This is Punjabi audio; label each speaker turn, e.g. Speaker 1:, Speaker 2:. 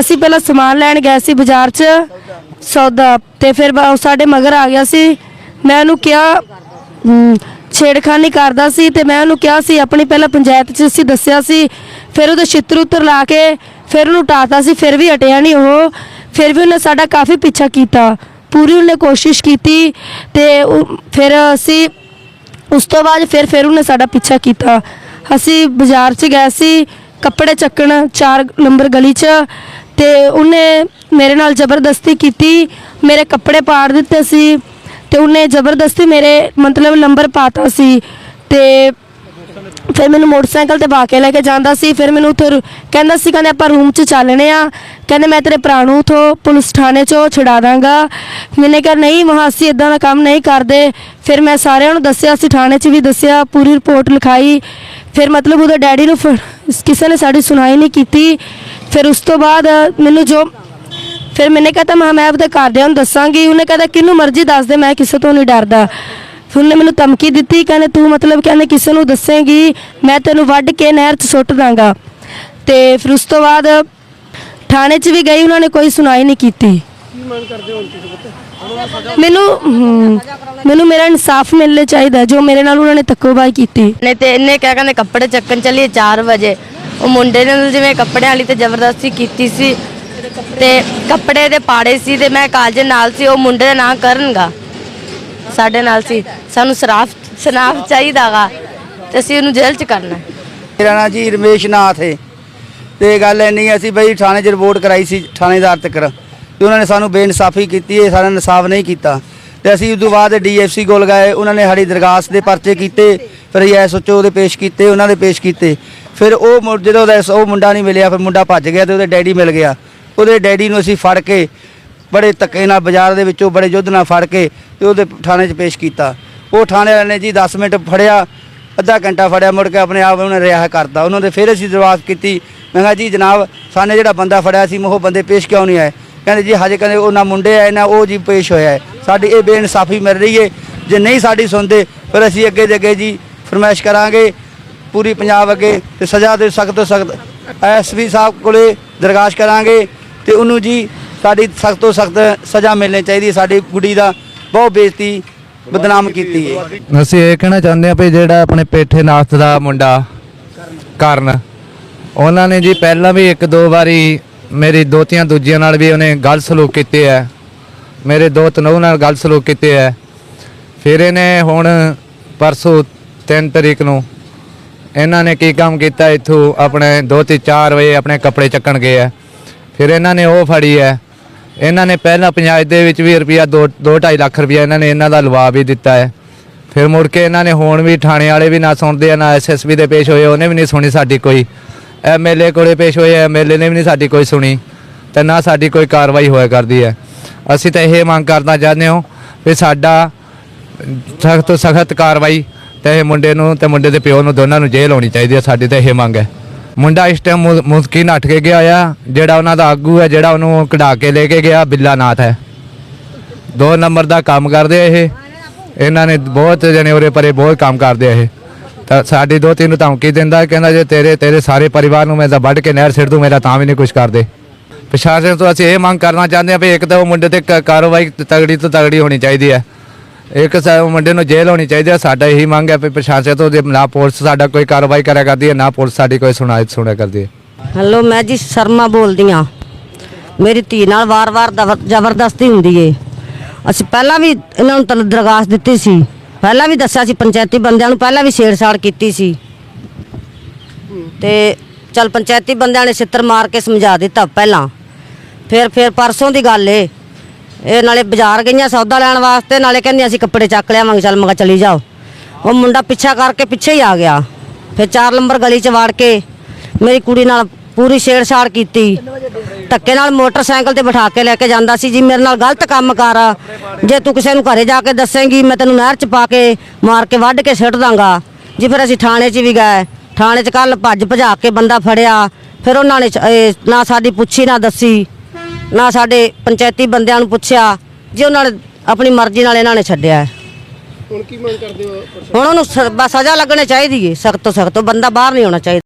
Speaker 1: ਅਸੀਂ ਪਹਿਲਾਂ ਸਮਾਨ ਲੈਣ ਗਏ ਸੀ ਬਾਜ਼ਾਰ 'ਚ ਸੌਦਾ ਤੇ ਫਿਰ ਬ- ਉਹ ਸਾਡੇ ਮਗਰ ਆ ਗਿਆ ਸੀ। ਮੈਂ ਉਹਨੂੰ ਕਿਹਾ ਹਮ, ਛੇੜਖਾਨੀ ਕਰਦਾ ਸੀ ਤੇ ਮੈਂ ਉਹਨੂੰ ਕਿਹਾ ਸੀ ਆਪਣੀ ਪਹਿਲਾਂ ਪੰਚਾਇਤ 'ਚ ਅਸੀਂ ਦੱਸਿਆ ਸੀ। ਫਿਰ ਉਹਦੇ ਛਿੱਤਰ ਉੱਤਰ ਲਾ ਕੇ ਫਿਰ ਉਹਨੂੰ ਟਾਤਾ ਸੀ ਫਿਰ ਵੀ ਹਟਿਆ ਨਹੀਂ ਉਹ। ਫਿਰ ਵੀ ਉਹਨੇ ਸਾਡਾ ਕਾਫੀ ਪਿੱਛਾ ਕੀਤਾ। ਪੂਰੀ ਉਹਨੇ ਕੋਸ਼ਿਸ਼ ਕੀਤੀ ਤੇ ਉਹ- ਫਿਰ ਅਸੀਂ ਉਸ ਤੋਂ ਬਾਅਦ ਫਿਰ ਫਿਰ ਉਹਨੇ ਸਾਡਾ ਪਿੱਛਾ ਕੀਤਾ। ਅਸੀਂ ਬਾਜ਼ਾਰ 'ਚ ਗਏ ਸੀ ਕੱਪੜੇ ਚੱਕਣ 4 ਨੰਬਰ ਗਲੀ 'ਚ। ਤੇ ਉਹਨੇ ਮੇਰੇ ਨਾਲ ਜ਼ਬਰਦਸਤੀ ਕੀਤੀ, ਮੇਰੇ ਕੱਪੜੇ ਪਾੜ ਦਿੱਤੇ ਸੀ ਤੇ ਉਹਨੇ ਜ਼ਬਰਦਸਤੀ ਮੇਰੇ ਮਤਲਬ ਨੰਬਰ ਪਾਤਾ ਸੀ ਤੇ ਫਿਰ ਮੈਨੂੰ ਮੋਟਰਸਾਈਕਲ ਤੇ ਬਾ ਕੇ ਲੈ ਕੇ ਜਾਂਦਾ ਸੀ, ਫਿਰ ਮੈਨੂੰ ਉੱਥੇ ਕਹਿੰਦਾ ਸੀ, ਕਹਿੰਦੇ ਆਪਾਂ ਰੂਮ 'ਚ ਚੱਲਣੇ ਆ, ਕਹਿੰਦੇ ਮੈਂ ਤੇਰੇ ਭਰਾ ਨੂੰ ਉਥੋਂ ਪੁਲਿਸ ਥਾਣੇ 'ਚੋਂ ਛੁਡਾ ਦਾਂਗਾ। ਮੈਨੇ ਕਿਹਾ, ਨਹੀਂ ਮਹਾਸੀ ਇਦਾਂ ਦਾ ਕੰਮ ਨਹੀਂ ਕਰਦੇ। ਫਿਰ ਮੈਂ ਸਾਰਿਆਂ ਨੂੰ ਦੱਸਿਆ ਸੀ ਥਾਣੇ 'ਚ ਵੀ ਦੱਸਿਆ, ਪੂਰੀ ਰਿਪੋਰਟ ਲਿਖਾਈ। ਫਿਰ ਮਤਲਬ ਉਹਦੇ ਡੈਡੀ ਨੂੰ ਫਿਰ ਕਿਸੇ ਨੇ ਸਾਡੀ ਸੁਣਾਈ ਨਹੀਂ ਕੀਤੀ। ਫਿਰ ਉਸ ਤੋਂ ਬਾਅਦ ਮੈਨੂੰ ਜੋ ਫਿਰ ਮੈਨੇ ਕਹਤਾ ਮੈਂ ਮੈਂ ਆਪਦੇ ਘਰਦਿਆਂ ਨੂੰ ਦੱਸਾਂਗੀ। ਉਹਨੇ ਕਹਿੰਦਾ ਕਿਹਨੂੰ ਮਰਜ਼ੀ ਦੱਸ ਦੇ ਮੈਂ ਕਿਸੇ ਤੋਂ ਨਹੀਂ ਡਰਦਾ। ਫਿਰ ਉਹਨੇ ਮੈਨੂੰ ਧਮਕੀ ਦਿੱਤੀ ਕਹਿੰਦੇ ਤੂੰ ਮਤਲਬ ਕਹਿੰਦੇ ਕਿਸੇ ਨੂੰ ਦੱਸੇਂਗੀ ਮੈਂ ਤੈਨੂੰ ਵੱਢ ਕੇ ਨਹਿਰ 'ਚ ਸੁੱਟ ਦਾਂਗਾ। ਤੇ ਫਿਰ ਉਸ ਤੋਂ ਬਾਅਦ ਥਾਣੇ 'ਚ ਵੀ ਗਈ ਉਹਨਾਂ ਨੇ ਕੋਈ ਸੁਣਾਈ ਨਹੀਂ ਕੀਤੀ। ਮੈਨੂੰ ਹਮ, ਮੈਨੂੰ ਮੇਰਾ ਇਨਸਾਫ ਮਿਲਣਾ ਚਾਹੀਦਾ ਜੋ ਮੇਰੇ ਨਾਲ ਉਹਨਾਂ ਨੇ ਧੱਕੋਬਾਜ਼ੀ ਕੀਤੀ।
Speaker 2: ਨੇ ਤੇ ਇਹਨੇ ਕਿਹਾ ਕਹਿੰਦੇ ਕੱਪੜੇ ਚੱਕਣ ਚੱਲੀਏ 4 ਵਜੇ। ਉਹ ਮੁੰਡੇ ਨੇ ਜਿਵੇਂ ਕੱਪੜਿਆਂ ਵਾਲੀ ਤੇ ਜ਼ਬਰਦਸਤੀ ਕੀਤੀ ਸੀ ਤੇ ਕੱਪੜੇ ਦੇ ਪਾੜੇ ਸੀ ਤੇ ਮੈਂ ਕਾਲਜ ਨਾਲ ਸੀ ਉਹ ਮੁੰਡੇ ਦਾ ਨਾਂ ਕਰਨਗਾ। ਸਾਡੇ ਨਾਲ ਸੀ। ਸਾਨੂੰ ਸਰਾਫ ਸਨਾਫ ਚਾਹੀਦਾਗਾ ਤੇ ਅਸੀਂ ਉਹਨੂੰ ਜੇਲ੍ਹ 'ਚ ਕਰਨਾ।
Speaker 3: ਮੇਰਾ ਨਾਂ ਜੀ ਰਮੇਸ਼ ਨਾਥ ਹੈ ਤੇ ਗੱਲ ਇੰਨੀ ਹੈ, ਅਸੀਂ ਬਈ ਥਾਣੇ 'ਚ ਰਿਪੋਰਟ ਕਰਾਈ ਸੀ ਥਾਣੇਦਾਰ ਤੱਕ। ਤੇ ਉਹਨਾਂ ਨੇ ਸਾਨੂੰ ਬੇਇਨਸਾਫੀ ਕੀਤੀ ਹੈ ਸਾਡਾ ਇਨਸਾਫ ਨਹੀਂ ਕੀਤਾ। ਤੇ ਅਸੀਂ ਉਸ ਤੋਂ ਬਾਅਦ ਡੀਐਫਸੀ ਕੋਲ ਗਏ, ਉਹਨਾਂ ਨੇ ਸਾਡੀ ਦਰਖਾਸਤ ਦੇ ਪਰਚੇ ਕੀਤੇ, ਫਿਰ ਐਸਓਚਓ ਦੇ ਪੇਸ਼ ਕੀਤੇ, ਉਹਨਾਂ ਦੇ ਪੇਸ਼ ਕੀਤੇ। ਫਿਰ ਉਹ ਮੁ- ਜਦੋਂ ਉਹਦਾ ਸ- ਉਹ ਮੁੰਡਾ ਨਹੀਂ ਮਿਲਿਆ, ਫਿਰ ਮੁੰਡਾ ਭੱਜ ਗਿਆ ਤੇ ਉਹਦੇ ਡੈਡੀ ਮਿਲ ਗਿਆ। ਉਹਦੇ ਡੈਡੀ ਨੂੰ ਅਸੀਂ ਫੜ ਕੇ ਬੜੇ ਧੱਕੇ ਨਾਲ ਬਾਜ਼ਾਰ ਦੇ ਵਿੱਚੋਂ ਬੜੇ ਯੁੱਧ ਨਾਲ ਫੜ ਕੇ ਤੇ ਉਹਦੇ ਥਾਣੇ 'ਚ ਪੇਸ਼ ਕੀਤਾ। ਉਹ ਥਾਣੇ ਵਾਲੇ ਨੇ ਜੀ 10 ਮਿੰਟ ਫੜਿਆ, ਅੱਧਾ ਘੰਟਾ ਫੜਿਆ, ਮੁੜ ਕੇ ਆਪਣੇ ਆਪ ਉਹਨੇ ਰਿਹਾ ਕਰਤਾ। ਉਹਨਾਂ ਦੇ ਫਿਰ ਅਸੀਂ ਦਰਵਾਸ ਕੀਤੀ, ਮੈਂ ਕਿਹਾ ਜੀ ਜਨਾਬ ਸਾਨੇ ਜਿਹੜਾ ਬੰਦਾ ਫੜਿਆ ਸੀ ਉਹ ਬੰਦੇ ਪੇਸ਼ ਕਿਉਂ ਨਹੀਂ ਆਏ? ਕਹਿੰਦੇ ਜੀ ਹਜੇ ਕਹਿੰਦੇ ਉਹ ਨਾ ਮੁੰਡੇ ਆਏ ਨਾ, ਉਹ ਜੀ ਪੇਸ਼ ਹੋਇਆ ਹੈ। ਸਾਡੀ ਇਹ ਬੇਇਨਸਾਫੀ ਮਿਲ ਰਹੀ ਹੈ। ਜੇ ਨਹੀਂ ਸਾਡੀ ਸੁਣਦੇ, ਫਿਰ ਅਸੀਂ ਅੱਗੇ ਦੇ ਅੱਗੇ ਜੀ ਫਰਮਾਇਸ਼ ਕਰਾਂਗੇ ਪੂਰੀ ਪੰਜਾਬ ਅੱਗੇ ਤੇ ਸਜ਼ਾ ਦੇ ਸਖਤ ਤੋਂ ਸਖਤ ਐਸਪੀ ਸਾਹਿਬ ਕੋਲੇ ਦਰਗਾਸ਼ ਕਰਾਂਗੇ ਤੇ ਉਹਨੂੰ ਜੀ ਸਾਡੀ ਸਖਤ ਤੋਂ ਸਖਤ ਸਜ਼ਾ ਮਿਲਣੀ ਚਾਹੀਦੀ ਹੈ। ਸਾਡੀ ਕੁੜੀ ਦਾ ਬਹੁਤ ਬੇਇੱਜ਼ਤੀ, ਬਦਨਾਮ ਕੀਤੀ ਹੈ।
Speaker 4: ਅਸੀਂ ਇਹ ਕਹਿਣਾ ਚਾਹੁੰਦੇ ਆ ਵੀ ਜਿਹੜਾ ਆਪਣੇ ਪੇਠੇ ਨਾਥ ਦਾ ਮੁੰਡਾ ਕਰਨ, ਉਹਨਾਂ ਨੇ ਜੀ ਪਹਿਲਾਂ ਵੀ ਇੱਕ ਦੋ ਵਾਰੀ ਮੇਰੀ ਦੋਤੀਆਂ ਦੂਜੀਆਂ ਨਾਲ ਵੀ ਉਹਨੇ ਗਲਤ ਸਲੂਕ ਕੀਤੇ ਹੈ। ਮੇਰੇ ਦੋ ਤਨੋਂ ਨਾਲ ਗਲਤ ਸਲੂਕ ਕੀਤੇ ਹੈ। ਫਿਰ ਇਹਨੇ ਹੁਣ ਪਰਸੋਂ 3 ਤਰੀਕ ਨੂੰ ਇਹਨਾਂ ਨੇ ਕੀ ਕੰਮ ਕੀਤਾ? ਇੱਥੋਂ ਆਪਣੇ ਦੋ ਤੇ 4 ਵਜੇ ਆਪਣੇ ਕੱਪੜੇ ਚੱਕਣ ਗਏ ਆ ਫਿਰ ਇਹਨਾਂ ਨੇ ਉਹ ਫੜੀ ਹੈ। ਇਹਨਾਂ ਨੇ ਪਹਿਲਾਂ ਪੰਚਾਇਤ ਦੇ ਵਿੱਚ ਵੀ ਰੁਪਿਆ 2 2.5 ਲੱਖ ਰੁਪਿਆ ਇਹਨਾਂ ਨੇ ਇਹਨਾਂ ਦਾ ਲਵਾ ਵੀ ਦਿੱਤਾ ਹੈ। ਫਿਰ ਮੁੜ ਕੇ ਇਹਨਾਂ ਨੇ ਹੁਣ ਵੀ ਥਾਣੇ ਵਾਲੇ ਵੀ ਨਾ ਸੁਣਦੇ ਆ ਨਾ ਐਸਐਸਪੀ ਦੇ ਪੇਸ਼ ਹੋਏ, ਉਹਨੇ ਵੀ ਨਹੀਂ ਸੁਣੀ ਸਾਡੀ ਕੋਈ। ਐਮਐਲਏ ਕੋਲੇ ਪੇਸ਼ ਹੋਏ ਐਮਐਲਏ ਨੇ ਵੀ ਨਹੀਂ ਸਾਡੀ ਕੋਈ ਸੁਣੀ ਤੇ ਨਾ ਸਾਡੀ ਕੋਈ ਕਾਰਵਾਈ ਹੋਇਆ ਕਰਦੀ ਹੈ। ਅਸੀਂ ਤਾਂ ਇਹ ਮੰਗ ਕਰਨਾ ਚਾਹੁੰਦੇ ਹਾਂ ਵੀ ਸਾਡਾ ਸਖਤ ਤੋਂ ਸਖਤ ਕਾਰਵਾਈ ਤੇ ਇਹ ਮੁੰਡੇ ਨੂੰ ਤੇ ਮੁੰਡੇ ਦੇ ਪਿਓ ਨੂੰ ਦੋਨਾਂ ਨੂੰ ਜੇਲ੍ਹ ਹੋਣੀ ਚਾਹੀਦੀ ਹੈ, ਸਾਡੀ ਤਾਂ ਇਹ ਮੰਗ ਹੈ। ਮੁੰਡਾ ਇਸ ਟਾਈਮ ਮੁਸਕੀ ਨੱਠ ਕੇ ਗਿਆ ਆ, ਜਿਹੜਾ ਉਹਨਾਂ ਦਾ ਆਗੂ ਹੈ, ਜਿਹੜਾ ਉਹਨੂੰ ਕਢਾ ਕੇ ਲੈ ਕੇ ਗਿਆ ਬਿੱਲਾ ਨਾਥ ਹੈ। ਦੋ ਨੰਬਰ ਦਾ ਕੰਮ ਕਰਦੇ ਇਹ। ਇਹਨਾਂ ਨੇ ਬਹੁਤ ਜਣੇ ਉਰੇ ਪਰੇ ਬਹੁਤ ਕੰਮ ਕਰਦੇ ਇਹ। ਤਾਂ ਸਾਡੀ ਦੋ ਤਿੰਨ ਨੂੰ ਧਮਕੀ ਦਿੰਦਾ ਕਹਿੰਦਾ ਜੇ ਤੇਰੇ ਤੇਰੇ ਸਾਰੇ ਪਰਿਵਾਰ ਨੂੰ ਮੈਂ ਤਾਂ ਵੱਢ ਕੇ ਨਹਿਰ ਸਿੱਟ ਦੂੰ, ਮੇਰਾ ਤਾਂ ਵੀ ਨਹੀਂ ਕੁਝ ਕਰਦੇ। ਪ੍ਰਸ਼ਾਸਨ ਤੋਂ ਅਸੀਂ ਇਹ ਮੰਗ ਕਰਨਾ ਚਾਹੁੰਦੇ ਹਾਂ ਵੀ ਇੱਕ ਤਾਂ ਉਹ ਮੁੰਡੇ ਤੇ ਕਾਰਵਾਈ ਤਗੜੀ ਤੋਂ ਤਗੜੀ ਹੋਣੀ ਚਾਹੀਦੀ ਹੈ। ਇੱਕ ਸਾ ਮੁੰਡੇ ਨੂੰ ਜੇਲ੍ਹ ਹੋਣੀ ਚਾਹੀਦੀ ਹੈ, ਸਾਡਾ ਇਹੀ ਮੰਗ ਹੈ ਵੀ ਪ੍ਰਸ਼ਾਸਨ ਤੋਂ ਜੇ ਨਾ ਪੁਲਿਸ ਸਾਡਾ ਕੋਈ ਕਾਰਵਾਈ ਕਰਿਆ ਕਰਦੀ ਹੈ, ਨਾ ਪੁਲਿਸ ਸਾਡੀ ਕੋਈ ਸੁਣਾਈ ਸੁਣਿਆ ਕਰਦੀ ਹੈ।
Speaker 5: ਹੈਲੋ, ਮੈਂ ਜੀ ਸ਼ਰਮਾ ਬੋਲਦੀ ਆ ਮੇਰੀ ਧੀ ਨਾਲ ਵਾਰ-ਵਾਰ ਜ਼ਬਰਦਸਤੀ ਹੁੰਦੀ ਏ। ਅਸੀਂ ਪਹਿਲਾਂ ਵੀ ਇਹਨਾਂ ਨੂੰ ਤਲ ਦਿੱਤੀ ਸੀ। ਪਹਿਲਾਂ ਵੀ ਦੱਸਿਆ ਸੀ ਪੰਚਾਇਤੀ ਬੰਦਿਆਂ ਨੂੰ, ਪਹਿਲਾਂ ਵੀ ਛੇੜਛਾੜ ਕੀਤੀ ਸੀ। ਤੇ ਚਲ ਪੰਚਾਇਤੀ ਬੰਦਿਆਂ ਨੇ ਛਿੱਤਰ ਮਾਰ ਕੇ ਸਮਝਾ ਦਿੱਤਾ ਪਹਿਲਾਂ। ਫਿਰ ਫਿਰ ਪਰਸੋਂ ਦੀ ਗੱਲ ਏ। ਇਹ ਨਾਲੇ ਬਾਜ਼ਾਰ ਗਈਆਂ ਸੌਦਾ ਲੈਣ ਵਾਸਤੇ, ਨਾਲੇ ਕਹਿੰਦੇ ਅਸੀਂ ਕੱਪੜੇ ਚੱਕ ਲਿਆਵਾਂਗੇ ਚੱਲ ਮੈਂ ਚਲੀ ਜਾਓ। ਉਹ ਮੁੰਡਾ ਪਿੱਛਾ ਕਰਕੇ ਪਿੱਛੇ ਹੀ ਆ ਗਿਆ। ਫਿਰ 4 ਨੰਬਰ ਗਲੀ 'ਚ ਵੜ ਕੇ ਮੇਰੀ ਕੁੜੀ ਨਾਲ ਪੂਰੀ ਛੇੜਛਾੜ ਕੀਤੀ। ਧੱਕੇ ਨਾਲ ਮੋਟਰਸਾਈਕਲ ਤੇ ਬਿਠਾ ਕੇ ਲੈ ਕੇ ਜਾਂਦਾ ਸੀ ਜੀ ਮੇਰੇ ਨਾਲ ਗਲਤ ਕੰਮ ਕਰ। ਜੇ ਤੂੰ ਕਿਸੇ ਨੂੰ ਘਰੇ ਜਾ ਕੇ ਦੱਸੇਂਗੀ ਮੈਂ ਤੈਨੂੰ ਨਹਿਰ 'ਚ ਪਾ ਕੇ ਮਾਰ ਕੇ ਵੱਢ ਕੇ ਸਿੱਟ ਦਾਂਗਾ। ਜੀ ਫਿਰ ਅਸੀਂ ਥਾਣੇ 'ਚ ਵੀ ਗਏ। ਥਾਣੇ 'ਚ ਕੱਲ ਭੱਜ ਭਜਾ ਕੇ ਬੰਦਾ ਫੜਿਆ। ਫਿਰ ਉਹਨਾਂ ਨੇ ਨਾ ਸਾਡੀ ਪੁੱਛੀ ਨਾ ਦੱਸੀ। ਨਾ ਸਾਡੇ ਪੰਚਾਇਤੀ ਬੰਦਿਆਂ ਨੂੰ ਪੁੱਛਿਆ। ਜੀ ਉਹਨਾਂ ਨੇ ਆਪਣੀ ਮਰਜ਼ੀ ਨਾਲ ਇਹਨਾਂ ਨੇ ਛੱਡਿਆ।
Speaker 6: ਹੁਣ ਕੀ ਮੰਗ ਕਰਦੇ ਹੋ?
Speaker 5: ਹੁਣ ਉਹਨੂੰ ਸਜ਼ਾ ਲੱਗਣੀ ਚਾਹੀਦੀ ਹੈ ਸਖਤ ਤੋਂ ਸਖਤ ਬੰਦਾ ਬਾਹਰ ਨਹੀਂ ਹੋਣਾ ਚਾਹੀਦਾ।